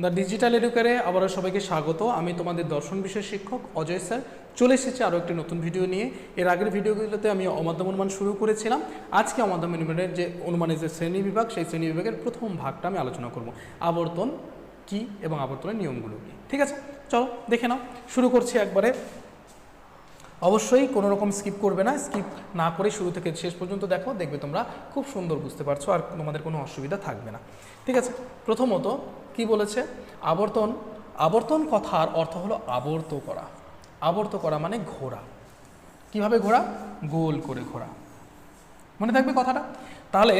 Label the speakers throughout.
Speaker 1: The digital এডুকারে আবারও সবাইকে স্বাগত। আমি তোমাদের দর্শন বিষয় শিক্ষক অজয় স্যার। চলে এসেছি আরও একটি নতুন ভিডিও নিয়ে। এর আগের ভিডিওগুলোতে আমি অমাধ্যম অনুমান শুরু করেছিলাম। আজকে অমাধ্যম অনুমানের যে অনুমানের যে শ্রেণি বিভাগ, সেই শ্রেণি বিভাগের প্রথম ভাগটা আমি আলোচনা করব। আবর্তন কি এবং আবর্তনের নিয়মগুলো কী? ঠিক আছে? চলো, দেখে নাও। শুরু করছি একবারে। অবশ্যই কোনো রকম স্কিপ করবে না স্কিপ না করে শুরু থেকে শেষ পর্যন্ত দেখো, দেখবে তোমরা খুব সুন্দর বুঝতে পারছ আর তোমাদের কোনো অসুবিধা থাকবে না। ঠিক আছে, প্রথমত কি বলেছে? আবর্তন আবর্তন কথার অর্থ হলো আবর্ত করা। আবর্ত করা মানে ঘোরা। কীভাবে ঘোরা? গোল করে ঘোরা। মনে থাকবে কথাটা? তাহলে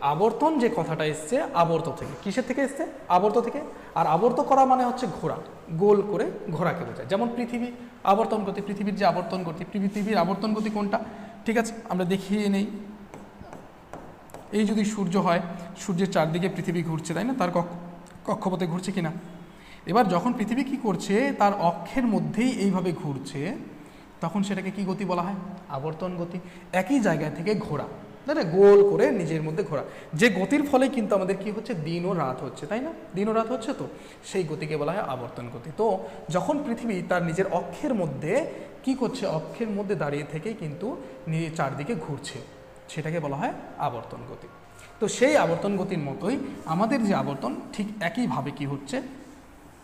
Speaker 1: আবর্তন যে কথাটা এসছে, আবর্ত থেকে। কিসের থেকে এসছে? আবর্ত থেকে। আর আবর্ত করা মানে হচ্ছে ঘোরা গোল করে ঘোরাকে বোঝায়। যেমন পৃথিবী, আবর্তন গতি, পৃথিবীর যে আবর্তন গতি, পৃথিবীর আবর্তন গতি কোনটা? ঠিক আছে, আমরা দেখিয়ে নেই। এই যদি সূর্য হয়, সূর্যের চারদিকে পৃথিবী ঘুরছে, তাই না? তার কক্ষ, কক্ষপথে ঘুরছে কিনা? এবার যখন পৃথিবী কি করছে, তার অক্ষের মধ্যেই এইভাবে ঘুরছে, তখন সেটাকে কি গতি বলা হয়? আবর্তন গতি। একই জায়গা থেকে ঘোরা তাই না, গোল করে নিজের মধ্যে ঘোরা। যে গতির ফলে কিন্তু আমাদের কি হচ্ছে? দিন ও রাত হচ্ছে, তাই না? দিন ও রাত হচ্ছে তো? সেই গতিকে বলা হয় আবর্তন গতি। তো যখন পৃথিবী তার নিজের অক্ষের মধ্যে, কি করছে? অক্ষের মধ্যে দাঁড়িয়ে থেকেই কিন্তু নিজের চারদিকে ঘুরছে। সেটাকে বলা হয় আবর্তন গতি। তো সেই আবর্তন গতির মতোই আমাদের যে আবর্তন, ঠিক একইভাবে কি হচ্ছে?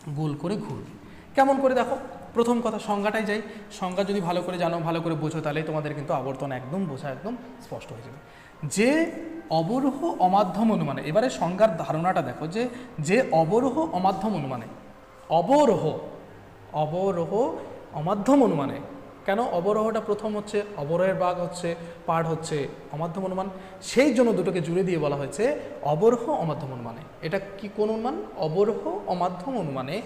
Speaker 1: গোল করে ঘুরবে। কেমন করে দেখো? প্রথম কথা, সংজ্ঞাটাই যাই। সংজ্ঞা যদি ভালো করে জানো, ভালো করে বোঝো, তাহলে তোমাদের কিন্তু আবর্তন একদম বোঝা একদম স্পষ্ট হয়ে যাবে। যে অবরোহ অমাধ্যম অনুমানে, এবারে সংজ্ঞার ধারণাটা দেখো, যে যে অবরোহ অমাধ্যম অনুমানে, অবরোহ অবরোহ অমাধ্যম অনুমানে, কেন অবরোহটা প্রথম হচ্ছে, অবরোহের বাঘ হচ্ছে পাঠ হচ্ছে অমাধ্যম অনুমান, সেই জন্য দুটোকে জুড়ে দিয়ে বলা হয়েছে অবরোহ অমাধ্যম অনুমানে। এটা কি কোন অনুমান? অবরোহ অমাধ্যম অনুমানে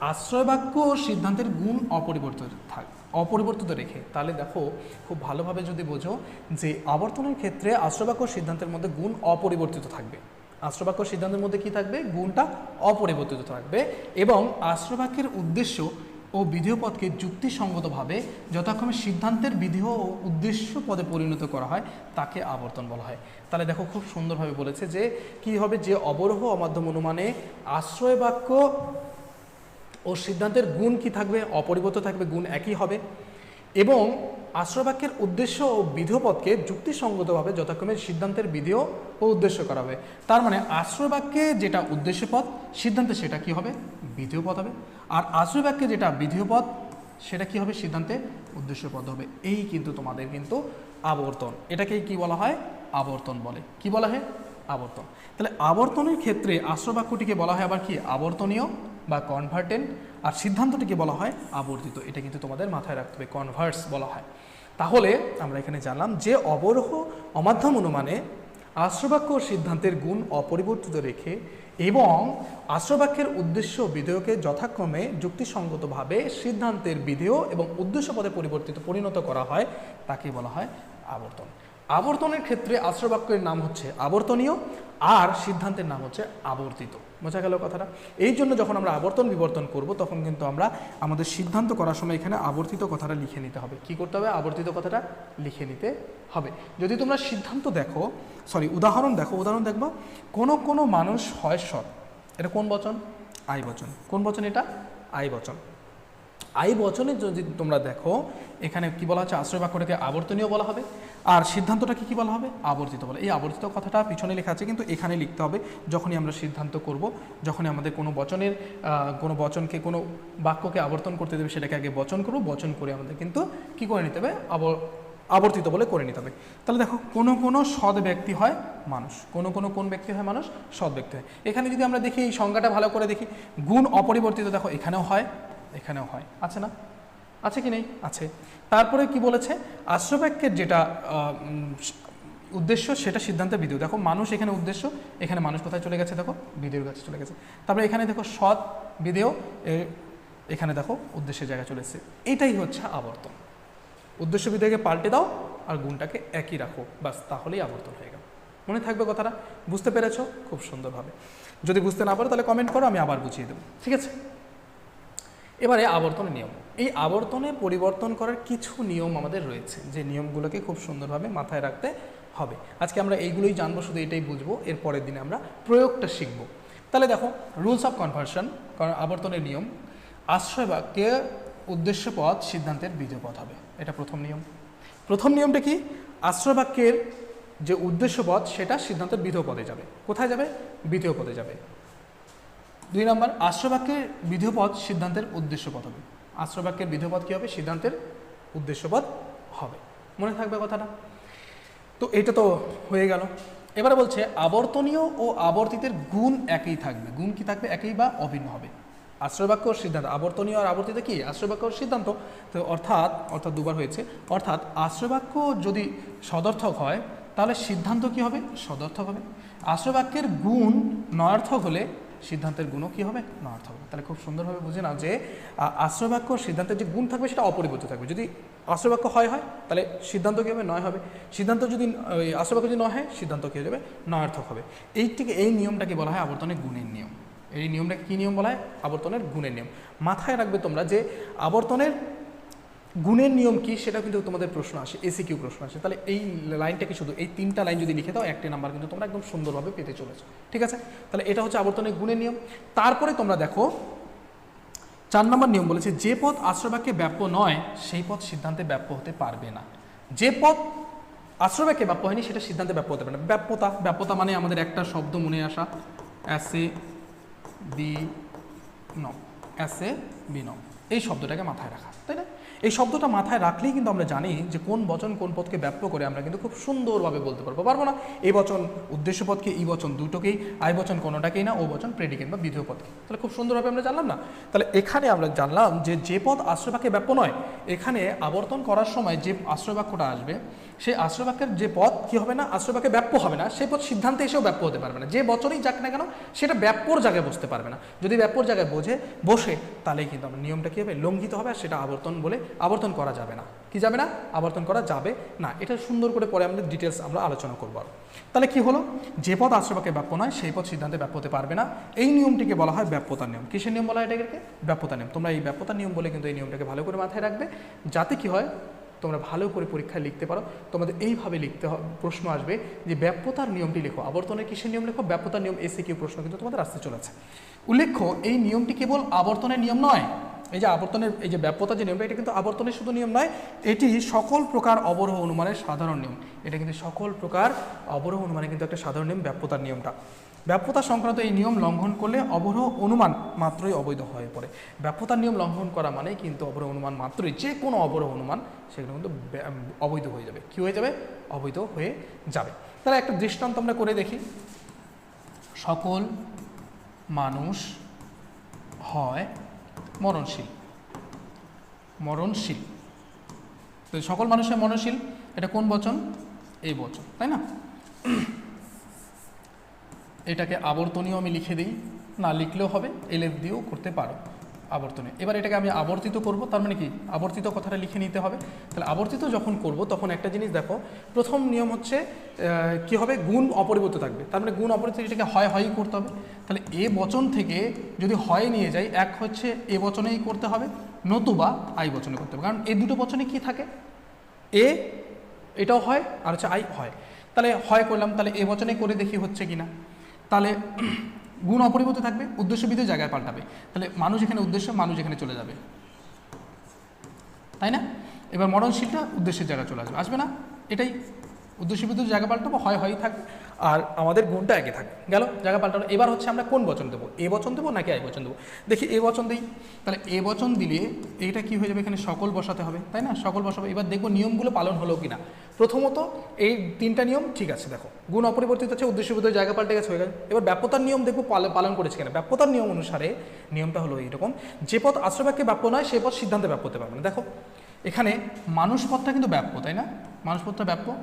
Speaker 1: আশ্রয়বাক্য ও সিদ্ধান্তের গুণ অপরিবর্তিত থাক, অপরিবর্তিত রেখে। তাহলে দেখো, খুব ভালোভাবে যদি বোঝো যে আবর্তনের ক্ষেত্রে আশ্রয়বাক্য সিদ্ধান্তের মধ্যে গুণ অপরিবর্তিত থাকবে। আশ্রবাক্য সিদ্ধান্তের মধ্যে কি থাকবে? গুণটা অপরিবর্তিত থাকবে এবং আশ্রবাক্যের উদ্দেশ্য ও বিধেয় পদকে যুক্তিসঙ্গতভাবে যথাক্রমে সিদ্ধান্তের বিধেয় ও উদ্দেশ্য পদে পরিণত করা হয়, তাকে আবর্তন বলা হয়। তাহলে দেখো, খুব সুন্দরভাবে বলেছে যে কি হবে? যে অবরোহ অমাধ্যম অনুমানে আশ্রয় বাক্য ও সিদ্ধান্তের গুণ কি থাকবে? অপরিবর্তিত থাকবে, গুণ একই হবে। এবং আশ্রবাক্যের উদ্দেশ্য ও বিধেয়পদকে যুক্তিসঙ্গতভাবে যথাক্রমে সিদ্ধান্তের বিধেয় ও উদ্দেশ্য করা হবে। তার মানে আশ্রয়বাক্যে যেটা উদ্দেশ্য পদ সিদ্ধান্তে সেটা কি হবে? বিধেয় পদ হবে। আর আশ্রয়বাক্যে যেটা বিধেয় পদ সেটা কি হবে? সিদ্ধান্তে উদ্দেশ্য পদ হবে। এই কিন্তু তোমাদের কিন্তু আবর্তন। এটাকেই কি বলা হয়? আবর্তন বলে। কি বলা হয়? আবর্তন। তাহলে আবর্তনের ক্ষেত্রে আশ্রবাক্যটিকে বলা হয় আবার কি? আবর্তনীয় বা কনভার্টেন্ট আর সিদ্ধান্তটিকে বলা হয় আবর্তিত। এটা কিন্তু তোমাদের মাথায় রাখতে হবে কনভার্স বলা হয়। তাহলে আমরা এখানে জানলাম যে অবরোহ অমাধ্যম অনুমানে আশ্রবাক্য সিদ্ধান্তের গুণ অপরিবর্তিত রেখে এবং আশ্রবাক্যের উদ্দেশ্য বিধেয়কে যথাক্রমে যুক্তিসঙ্গতভাবে সিদ্ধান্তের বিধেয় এবং উদ্দেশ্য পদে পরিবর্তিত, পরিণত করা হয়, তাকে বলা হয় আবর্তন। আবর্তনের ক্ষেত্রে আশ্রবাক্যের নাম হচ্ছে আবর্তনীয় আর সিদ্ধান্তের নাম হচ্ছে আবর্তিত। বোঝা গেল কথাটা। এই জন্য যখন আমরা আবর্তন বিবর্তন করব, তখন কিন্তু আমরা আমাদের সিদ্ধান্ত করার সময় এখানে আবর্তিত কথাটা লিখে নিতে হবে। কি করতে হবে? আবর্তিত কথাটা লিখে নিতে হবে। যদি তোমরা সিদ্ধান্ত দেখো সরি উদাহরণ দেখো, উদাহরণ দেখবা, কোনো কোনো মানুষ হয় সৎ। এটা কোন বচন? আই বচন। কোন বচন এটা? আই বচন। আই বচনে যদি তোমরা দেখো, এখানে কি বলা হচ্ছে? আশ্রয় বাক্যটাকে আবর্তনীয় বলা হবে। আর সিদ্ধান্তটাকে কি বলা হবে? আবর্তিত বলে। এই আবর্তিত কথাটা পিছনে লেখা আছে, কিন্তু এখানে লিখতে হবে যখনই আমরা সিদ্ধান্ত করব, যখনই আমাদের কোনো বচনের কোনো বচনকে, কোনো বাক্যকে আবর্তন করতে দেবে, সেটাকে আগে বচন করব। বচন করে আমাদের কিন্তু কি করে নিতে হবে? আবর, আবর্তিত বলে করে নিতে হবে। তাহলে দেখো, কোনো কোনো সৎ ব্যক্তি হয় মানুষ। কোনো কোনো কোন ব্যক্তি হয় মানুষ? সৎ ব্যক্তি হয়। এখানে যদি আমরা দেখি এই সংজ্ঞাটা ভালো করে দেখি, গুণ অপরিবর্তিত দেখো, এখানেও হয়। এখানেও হয়। আছে না? আছে কি নেই? আছে। তারপরে কি বলেছে? আশ্রবাক্যের যেটা উদ্দেশ্য, সেটা সিদ্ধান্তের বিধেয় দেখো, মানুষ এখানে উদ্দেশ্য, এখানে মানুষ কোথায় চলে গেছে দেখো? বিধেয়র কাছে চলে গেছে। তারপরে এখানে দেখো, সৎ এ- এখানে দেখো, উদ্দেশ্যের জায়গায় চলে এসেছে। এটাই হচ্ছে আবর্তন। উদ্দেশ্য বিধেয়কে পাল্টে দাও আর গুণটাকে একই রাখো। বাস, তাহলেই আবর্তন হয়ে গেল। মনে থাকবে কথাটা? বুঝতে পেরেছ? খুব সুন্দরভাবে। যদি বুঝতে না পারো, তাহলে কমেন্ট করো, আমি আবার বুঝিয়ে দেবো। ঠিক আছে? এবারে আবর্তনের নিয়ম। এই আবর্তনে পরিবর্তন করার কিছু নিয়ম আমাদের রয়েছে, যে নিয়মগুলোকে খুব সুন্দরভাবে মাথায় রাখতে হবে। আজকে আমরা এইগুলোই জানব, শুধু এটাই বুঝব এর পরের দিনে আমরা প্রয়োগটা শিখব। তাহলে দেখো রুলস অফ কনভার্সন আবর্তনের নিয়ম, আশ্রয় বাক্যে উদ্দেশ্য পদ সিদ্ধান্তের বীজীয় পদ হবে। এটা প্রথম নিয়ম। প্রথম নিয়মটা কি? আশ্রয় বাক্যের যে উদ্দেশ্য পদ সেটা সিদ্ধান্তের বিধেয় পদে যাবে। কোথায় যাবে? বিধেয় পদে যাবে। দুই নম্বর আশ্রবাক্যের বাক্যের সিদ্ধান্তের উদ্দেশ্য পদ হবে। আশ্রবাক্যের বাক্যের বিধেয় কী হবে? সিদ্ধান্তের উদ্দেশ্য পদ হবে। মনে থাকবে কথাটা? তো এটা তো হয়ে গেল। এবারে বলছে, আবর্তনীয় ও আবর্তিতের গুণ একই থাকবে। গুণ কি থাকবে? একই বা অভিন্ন হবে। আশ্রয়বাক্য সিদ্ধান্ত, আবর্তনীয় আর আবর্তিত কি? আশ্রয়বাক্য সিদ্ধান্ত। তো অর্থাৎ অর্থাৎ দুবার হয়েছে। অর্থাৎ আশ্রয়বাক্য যদি সদর্থক হয়, তাহলে সিদ্ধান্ত কি হবে? সদর্থক হবে। আশ্রয়বাক্যের গুণ নয়ার্থক হলে সিদ্ধান্তের গুণও কি হবে? নয়ার্থক হবে তাহলে খুব সুন্দরভাবে বুঝে নাও যে আশ্রয়বাক্য সিদ্ধান্তের যে গুণ থাকবে সেটা অপরিবর্তিত থাকবে। যদি আশ্রয়বাক্য হয় হয়, তাহলে সিদ্ধান্ত কী হবে? নয় হবে। সিদ্ধান্ত যদি আশ্রয়বাক্য যদি নয় হয়, সিদ্ধান্ত কী হয়ে যাবে? নয়ার্থক হবে। এইটিকে এই নিয়মটাকে বলা হয় আবর্তনের গুণের নিয়ম। এই নিয়মটাকে কী নিয়ম বলা হয়? আবর্তনের গুণের নিয়ম। মাথায় রাখবে তোমরা যে, আবর্তনের গুণের নিয়ম কি সেটা কিন্তু তোমাদের প্রশ্ন আসে এসি কিউ প্রশ্ন আসে। তাহলে এই লাইনটাকে শুধু, এই তিনটা লাইন যদি লিখে দাও, একটি নাম্বার কিন্তু তোমরা একদম সুন্দরভাবে পেতে চলেছো। ঠিক আছে? তাহলে এটা হচ্ছে আবর্তনের গুণের নিয়ম। তারপরে তোমরা দেখো, চার নম্বর নিয়ম বলেছে, যে পথ আশ্রয়বাক্যে ব্যাপ্য নয়, সেই পথ সিদ্ধান্তে ব্যাপ্য হতে পারবে না। যে পথ আশ্রয়বাক্যে ব্যাপ্য হয়নি, সেটা সিদ্ধান্তে ব্যাপ্য হতে পারে না। ব্যাপ্যতা ব্যাপ্যতা মানে আমাদের একটা শব্দ মনে আসা। অ্যাসে বি নম অ্যাসে বি নম এই শব্দটাকে মাথায় রাখা, তাই না? এই শব্দটা মাথায় রাখলেই কিন্তু আমরা জানি যে কোন বচন কোন পদকে ব্যাপ্য করে আমরা কিন্তু খুব সুন্দরভাবে বলতে পারব। পারব না? এই বচন উদ্দেশ্য পদকে ই বচন দুটোকেই, আই বচন কোনোটাকেই না, ও বচন প্রেডিকেট বা বিধেয় পদকে। তাহলে খুব সুন্দরভাবে আমরা জানলাম না? তাহলে এখানে আমরা জানলাম যে যে পদ আশ্রয়বাক্যে ব্যাপ্য নয়, এখানে আবর্তন করার সময় যে আশ্রয়বাক্যটা আসবে, সেই আশ্রয়বাক্যের যে পদ কি হবে না? আশ্রয়বাক্যে ব্যাপ্য হবে না। সেই পদ সিদ্ধান্তে এসেও ব্যাপ্য হতে পারবে না। যে বচনই যাক না কেন, সেটা ব্যাপ্যর জায়গায় বসতে পারবে না। যদি ব্যাপ্যর জায়গায় বোঝে, বসে, তাহলেই কিন্তু আমরা নিয়মটা কী হবে? লঙ্ঘিত হবে আর সেটা আবর্তন বলে আবর্তন করা যাবে না। কি যাবে না? আবর্তন করা যাবে না। এটা সুন্দর করে পরে আমাদের ডিটেলস আমরা আলোচনা করব। তাহলে কি হলো? যে পদ আশ্রয়বাক্যে ব্যাপ্য নয়, সেই পদ সিদ্ধান্তে ব্যাপ্য হতে পারবে না। এই নিয়মটিকে বলা হয় ব্যাপ্যতার নিয়ম। কিসের নিয়ম বলা হয় এটাকে? ব্যাপ্যতার নিয়ম। তোমরা এই ব্যাপ্যতার নিয়ম বলে কিন্তু এই নিয়মটাকে ভালো করে মাথায় রাখবে। যাতে কি হয়? তোমরা ভালো করে পরীক্ষায় লিখতে পারো। তোমাদের এইভাবে লিখতে প্রশ্ন আসবে যে ব্যাপ্যতার নিয়মটি লেখো। আবর্তনের কিসের নিয়ম লেখো? ব্যাপ্যতার নিয়ম এসে কিউ প্রশ্ন কিন্তু তোমাদের আসতে চলেছে। উল্লেখ্য, এই নিয়মটি কেবল আবর্তনের নিয়ম নয়। এই যে আবর্তনের, এই যে ব্যাপ্যতা যে নিয়মটা, এটা কিন্তু আবর্তনের শুধু নিয়ম নয়, এটি সকল প্রকার অবরোহ অনুমানের সাধারণ নিয়ম। এটা কিন্তু সকল প্রকার অবরোহ অনুমানের কিন্তু একটা সাধারণ নিয়ম, ব্যাপ্যতার নিয়মটা। ব্যাপ্যতা সংক্রান্ত এই নিয়ম লঙ্ঘন করলে অবরোহ অনুমান মাত্রই অবৈধ হয়ে পড়ে। ব্যাপ্যতার নিয়ম লঙ্ঘন করা মানে কিন্তু অবরোহ অনুমান মাত্রই যে কোনো অবরোহ অনুমান, সেগুলো কিন্তু অবৈধ হয়ে যাবে। কী হয়ে যাবে? অবৈধ হয়ে যাবে। তাহলে একটা দৃষ্টান্ত আমরা করে দেখি। সকল মানুষ হয় মরণশীল। মরণশীল। তো সকল মানুষের মরণশীল, এটা কোন বচন? এই বচন, তাই না? এটাকে আবর্তনীয় আমি লিখে দিই, না লিখলেও হবে, এলএফ দিয়েও করতে পারো। আবর্তনে। এবার এটাকে আমি আবর্তিত করব, তার মানে কি? আবর্তিত কথাটা লিখে নিতে হবে। তাহলে আবর্তিত যখন করব, তখন একটা জিনিস দেখো, প্রথম নিয়ম হচ্ছে কি হবে? গুণ অপরিবর্তিত থাকবে। তার মানে গুণ অপরিবর্তিত এটাকে হয় হয়ই করতে হবে। তাহলে এ বচন থেকে যদি হয় নিয়ে যাই, এক হচ্ছে এ বচনেই করতে হবে, নতুবা আই বচনে করতে হবে। কারণ এই দুটো বচনে কি থাকে? এ, এটাও হয়, আর হচ্ছে আই হয়। তাহলে হয় করলাম, তাহলে এ বচনে করে দেখি হচ্ছে কি না তাহলে গুণ অপরিবর্তিত থাকবে উদ্দেশ্য বিধে জায়গায় পাল্টাবে। তাহলে মানুষ এখানে উদ্দেশ্য, মানুষ এখানে চলে যাবে। তাই না? এবার মরণশীলটা উদ্দেশ্যের জায়গায় চলে আসবে। আসবে না? এটাই। উদ্দেশ্য উদ্দেশ্যবিধের জায়গা পাল্টাবো, হয়, হয়ই থাকবে আর আমাদের গুণটা একে থাকবে। গেল, জায়গা পাল্টানো। এবার হচ্ছে আমরা কোন বচন দেবো? এ বচন দেবো নাকি আই বচন দেবো? দেখি, এ বচন দিই। তাহলে এ বচন দিলে এইটা কি হয়ে যাবে? এখানে সকল বসাতে হবে, তাই না? সকল বসাবে। এবার দেখব নিয়মগুলো পালন হলো কি না প্রথমত, এই তিনটা নিয়ম ঠিক আছে, দেখো। গুণ অপরিবর্তিত আছে উদ্দেশ্যবিধ জায়গা পাল্টে গেছে, হয়ে গেছে এবার ব্যাপ্যতার নিয়ম দেখব পাল- পালন করেছে কিনা। ব্যাপ্যতার নিয়ম অনুসারে নিয়মটা হলো এইরকম। যে পথ আশ্রয়বাক্যে ব্যাপ্য নয়, সে পথ সিদ্ধান্তে ব্যাপ্য হতে পারবে না। দেখো, এখানে মানুষ পথটা কিন্তু ব্যাপ্য, তাই না? মানুষ পথটা ব্যাপ্য,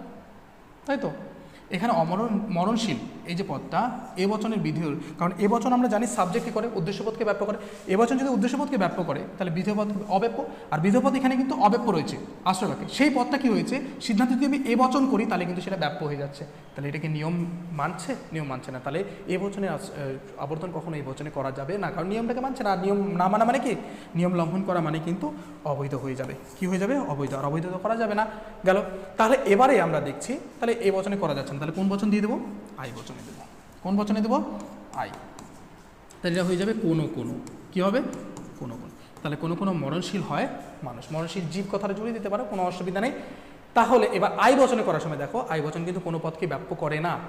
Speaker 1: তাই তো? এখানে অমরণ, মরণশীল, এই যে পদটা, এ বচনের বিধেয়, কারণ এ আমরা জানি সাবজেক্টকে করে উদ্দেশ্যপদকে ব্যাপ্য করে। এ যদি উদ্দেশ্যপদকে ব্যাপ্য করে, তাহলে বিধেয় পদ অব্যাপ্য, আর বিধেয় এখানে কিন্তু অব্যাপ্য রয়েছে আশ্রয়বাক্যে সেই পদটা কি হয়েছে? সিদ্ধান্ত যদি আমি এ বচন করি, তাহলে কিন্তু সেটা ব্যাপ্য হয়ে যাচ্ছে। তাহলে এটাকে নিয়ম মানছে? নিয়ম মানছে না। তাহলে এ বচনে আবর্তন কখনো এই করা যাবে না, কারণ নিয়মটাকে মানছে না। আর নিয়ম না মানা মানে কি? নিয়ম লঙ্ঘন করা মানে কিন্তু অবৈধ হয়ে যাবে। কি হয়ে যাবে? অবৈধ। আর অবৈধ করা যাবে না। গেল। তাহলে এবারে আমরা দেখছি, তাহলে এ বচনে করা যাচ্ছে না। তাহলে কোন বচন দিয়ে দেবো? আই বচনে দেবো। কোন বচনে দেবো? আই। তাহলে এটা হয়ে যাবে কোনো কোনো। কী হবে? কোনো কোনো। তাহলে কোনো কোনো মরণশীল হয় মানুষ। মরণশীল জীব কথাটা জুড়ে দিতে পারো, কোনো অসুবিধা নেই। তাহলে এবার আই বচনে করার সময় দেখো, আই বচন কিন্তু কোনো পথকে ব্যাপ্য করে না।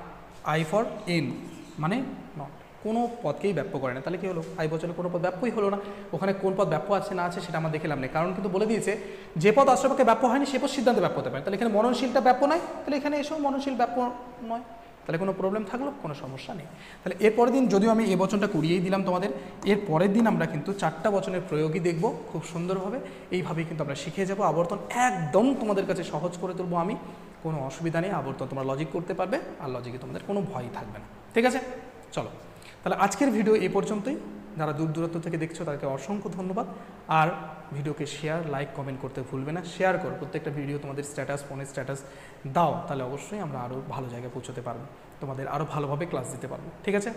Speaker 1: আই ফর এন মানে নট কোনো পদকেই ব্যাপ্য করে না। তাহলে কী হলো? আই বচনে কোনো পদ ব্যাপ্যই হলো না। ওখানে কোন পদ ব্যাপ্য আছে, না আছে, সেটা আমরা দেখলাম না। কারণ কিন্তু বলে দিয়েছে, যে পদ আশ্রপক্ষে ব্যাপ্য হয়নি, সে পদ সিদ্ধান্তে ব্যাপ্য হতে পারে। তাহলে এখানে মরণশীলটা ব্যাপ্য নয়, তাহলে এখানে এসেও মরণশীল ব্যাপ্য নয়। তাহলে কোনো প্রবলেম থাকল? কোনো সমস্যা নেই। তাহলে এরপরের দিন যদিও আমি এই বচনটা করিয়েই দিলাম তোমাদের, এর পরের দিন আমরা কিন্তু চারটা বচনের প্রয়োগই দেখব, খুব সুন্দরভাবে। এইভাবেই কিন্তু আমরা শিখে যাব। আবর্তন একদম তোমাদের কাছে সহজ করে তুলবো আমি। কোনো অসুবিধা নেই, আবর্তন তোমরা লজিক করতে পারবে, আর লজিকে তোমাদের কোনো ভয়ই থাকবে না। ঠিক আছে? চলো। তাহলে আজকের ভিডিও এই পর্যন্তই। যারা দূর দূরত্ব থেকে দেখছ, তাদেরকে অসংখ্য ধন্যবাদ। আর ভিডিওকে শেয়ার, লাইক, কমেন্ট করতে ভুলবে না। শেয়ার করো। প্রত্যেকটা ভিডিও তোমাদের স্ট্যাটাস ফোনের স্ট্যাটাস দাও। তাহলে অবশ্যই আমরা আরও ভালো জায়গায় পৌঁছতে পারব। তোমাদের আরও ভালোভাবে ক্লাস দিতে পারব। ঠিক আছে?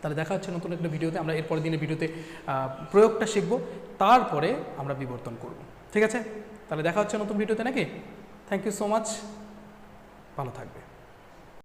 Speaker 1: তাহলে দেখা হচ্ছে নতুন একটা ভিডিওতে। আমরা এরপরের দিনের ভিডিওতে প্রয়োগটা শিখব। তারপরে আমরা বিবর্তন করব। ঠিক আছে? তাহলে দেখা হচ্ছে নতুন ভিডিওতে নাকি? থ্যাংক ইউ সো মাচ ভালো থাকবে।